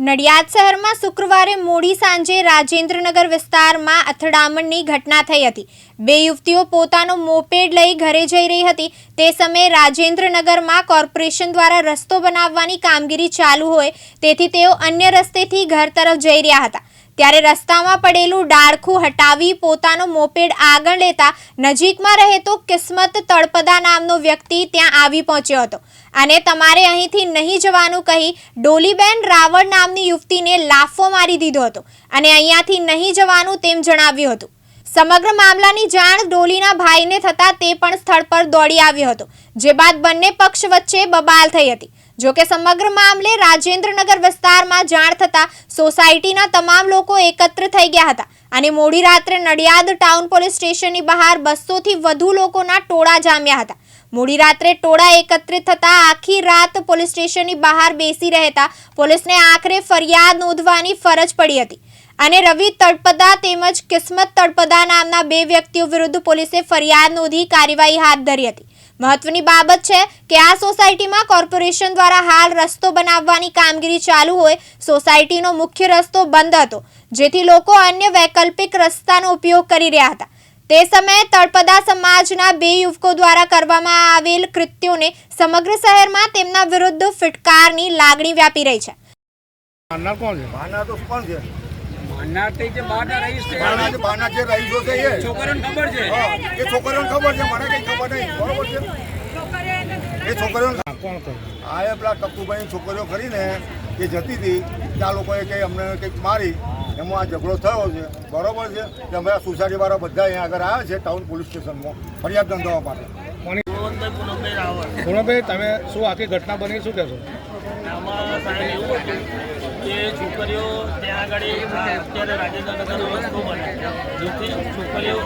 નડિયાદ શહેરમાં શુક્રવારે મોડી સાંજે રાજેન્દ્રનગર વિસ્તારમાં અથડામણની ઘટના થઈ હતી. બે યુવતીઓ પોતાનો મોપેડ લઈ ઘરે જઈ રહી હતી. તે સમયે રાજેન્દ્રનગરમાં કોર્પોરેશન દ્વારા રસ્તો બનાવવાની કામગીરી ચાલુ હોય, તેથી તેઓ અન્ય રસ્તેથી ઘર તરફ જઈ રહ્યા હતા. ત્યારે રસ્તામાં પડેલું ડાળખું હટાવી પોતાનો મોપેડ આગળ લેતા નજીકમાં રહેતો કિસ્મત તળપદા નામનો વ્યક્તિ ત્યાં આવી પહોંચ્યો હતો. અને તમારે અહીંથી નહીં જવાનું કહી ડોલીબેન રાવળ નામની યુવતીને લાફો મારી દીધો હતો અને અહીંયાથી નહીં જવાનું તેમ જણાવ્યું હતું. સમગ્ર મામલાની જાણ ડોલીના ભાઈને થતાં તે પણ સ્થળ પર દોડી આવ્યો હતો, જે બાદ બંને પક્ષ વચ્ચે બબાલ થઈ હતી. જોકે સમગ્ર મામલે રાજેન્દ્રનગર વિસ્તારમાં જાણ થતાં સોસાયટીના તમામ લોકો એકત્ર થઈ ગયા હતા અને મોડી રાત્રે નડિયાદ ટાઉન પોલીસ સ્ટેશનની બહાર બસોથી વધુ લોકોના ટોળા જામ્યા હતા. મોડી રાત્રે ટોળા એકત્રિત થતા આખી રાત પોલીસ સ્ટેશનની બહાર બેસી રહેતા પોલીસને આખરે ફરિયાદ નોંધવાની ફરજ પડી હતી અને રવિ તળપદા તેમજ કિસ્મત તળપદા નામના બે વ્યક્તિઓ વિરુદ્ધ પોલીસે ફરિયાદ નોંધી કાર્યવાહી હાથ ધરી હતી. મહત્વની બાબત છે કે આ સોસાયટીમાં કોર્પોરેશન દ્વારા હાલ રસ્તો બનાવવાની કામગીરી ચાલુ હોય સોસાયટીનો મુખ્ય રસ્તો બંધ હતો જેથી લોકો અન્ય વૈકલ્પિક રસ્તાનો ઉપયોગ કરી રહ્યા હતા. તે સમયે તળપદા સમાજના બે યુવકો દ્વારા કરવામાં આવેલ કૃત્યોને સમગ્ર શહેરમાં તેમના વિરુદ્ધ ફિટકારની લાગણી વ્યાપી રહી છે. તે જે બહારના રહીશ છે જે બાના જે રહીશો છે એ. છોકરોને ખબર છે? એ છોકરીઓને ખબર છે મને કંઈ ખબર નહીં. બરોબર છે? એ છોકરીઓને કોણ કહે? આ એ પેલા ટપ્પુભાઈ છોકરીઓ કરીને એ જતી હતી ત્યાં લોકોએ કંઈ અમને કંઈક મારી એમાં આ ઝઘડો થયો છે. બરોબર છે? કે અમે આ સોસાયટીવાળા બધા અહીંયા આગળ આવ્યા છે ટાઉન પોલીસ સ્ટેશનમાં ફરિયાદ નોંધવા માટે. પૂનમભાઈ તમે શું આખી ઘટના બની શું કહેશો? આમાં સાહેબ એવું હતું કે છોકરીઓ ત્યાં આગળ અત્યારે રાજેન્દ્રનગરનો રસ્તો બને જેથી છોકરીઓ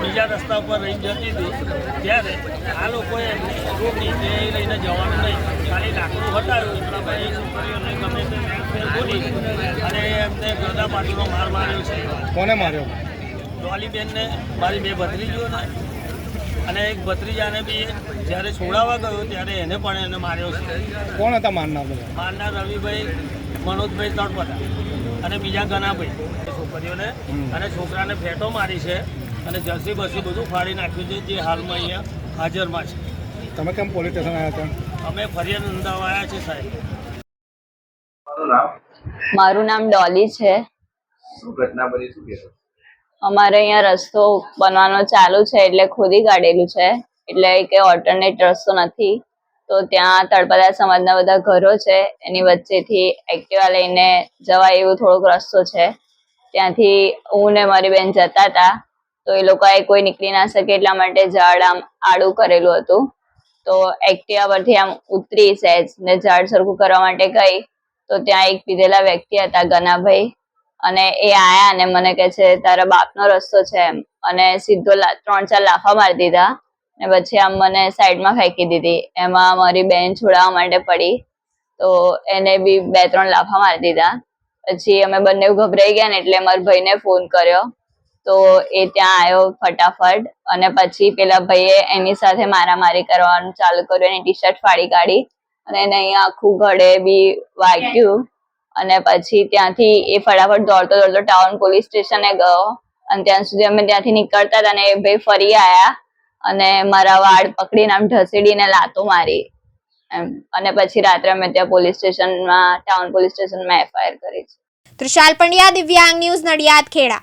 બીજા રસ્તા ઉપર રહી જતી હતી. ત્યારે આ લોકોએ રોકી એ લઈને જવાનું નહીં ખાલી લાકડું હટાવ્યું. એટલા ભાઈ છોકરીઓને ગમે તે બોલી અને એમને ગરદા પાટીનો માર માર્યો છે. કોને માર્યો? ડોલીબેનને મારી બે ભત્રીજીઓને અને એક ભત્રીજાને બી જ્યારે છોડાવવા ગયો ત્યારે એને પણ એને માર્યો છે. કોણ હતા મારનાર મારનાર રવિભાઈ મનોજભાઈ તળપદા અને બીજા ઘનાભાઈ. છોકરીઓને અને છોકરાને ફેટો મારી છે અને જસી બસી બધું ફાડી નાખ્યું છે જે હાલમાં અહીંયા હાજરમાં છે. તમે કેમ પોલીસ સ્ટેશન આવ્યા હતા? અમે ફરિયાદ નોંધાવવા આવ્યા છે સાહેબ. મારું નામ ડોલી છે. શું ઘટના બની શું કહેશો અમારે અહીંયા રસ્તો બનવાનો ચાલુ છે એટલે ખોદી કાઢેલું છે. એટલે કે ઓલ્ટરનેટ રસ્તો નથી. તો ત્યાં તળપદા સમાજના બધા ઘરો છે. એની વચ્ચેથી એક્ટિવા લઈને જવાય એવો થોડોક રસ્તો છે. ત્યાંથી હું ને મારી બેન જતા હતા. તો એ લોકોએ કોઈ નીકળી ના શકે એટલા માટે ઝાડ આમ આડું કરેલું હતું. તો એક્ટિવા પરથી આમ ઉતરી સહેજ ને ઝાડ સરખું કરવા માટે ગઈ. તો ત્યાં એક પીધેલા વ્યક્તિ હતા ગનાભાઈ. અને એ આયા અને મને કે છે, તારા બાપનો રસ્તો છે એમ. અને સીધો ત્રણ ચાર લાફા મારી દીધા ને પછી આમ મને સાઈડમાં ફેંકી દીધી. એમાં મારી બેન છોડાવવા માટે પડી. તો એને બી બે, ત્રણ લાફા મારી દીધા. પછી અમે બંને ગભરાઈ ગયા ને એટલે મારા ભાઈને ફોન કર્યો. તો એ ત્યાં આવ્યો ફટાફટ અને પછી પેલા ભાઈએ એની સાથે મારામારી કરવાનું ચાલુ કર્યું. એની ટી શર્ટ ફાડી કાઢી અને એને અહીંયા આખું ઘડે બી વાગ્યું. અને પછી ત્યાંથી એ ફટાફટ દોડતો દોડતો ટાઉન પોલીસ સ્ટેશને ગયો. અને ત્યાં સુધી અમે ત્યાંથી નીકળતા હતા અને એ ભાઈ ફરી આયા અને મારા વાળ પકડીને આમ ઢસેડીને લાતો મારી. એમ, અને પછી રાત્રે અમે ત્યાં પોલીસ સ્ટેશનમાં ટાઉન પોલીસ સ્ટેશનમાં એફઆઈઆર કરી છે. ત્રિશાલ પંડ્યા, દિવ્યાંગ ન્યૂઝ નડિયાદ, ખેડા.